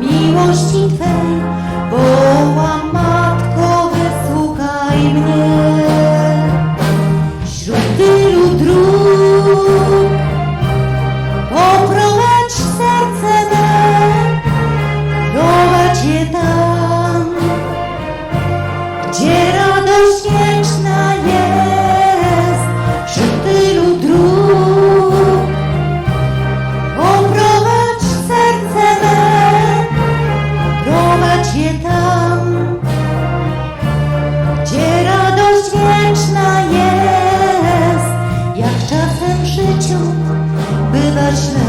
miłości Twej, wołam Matko, wysłuchaj mnie. Wśród tylu dróg poprowadź serce me, prowadź je tam, gdzie radość wieczna jest. Jak czasem w życiu bywa źle,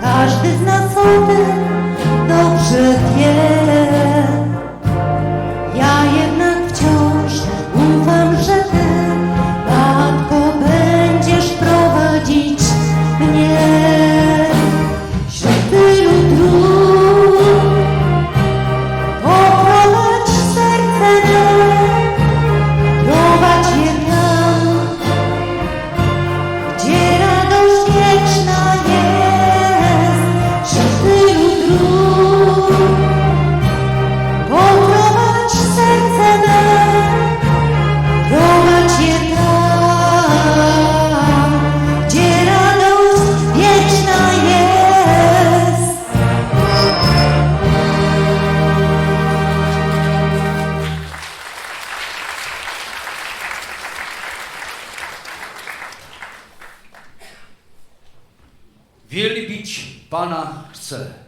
każdy z nas o tym dobrze wie. Wielbić Pana chcę.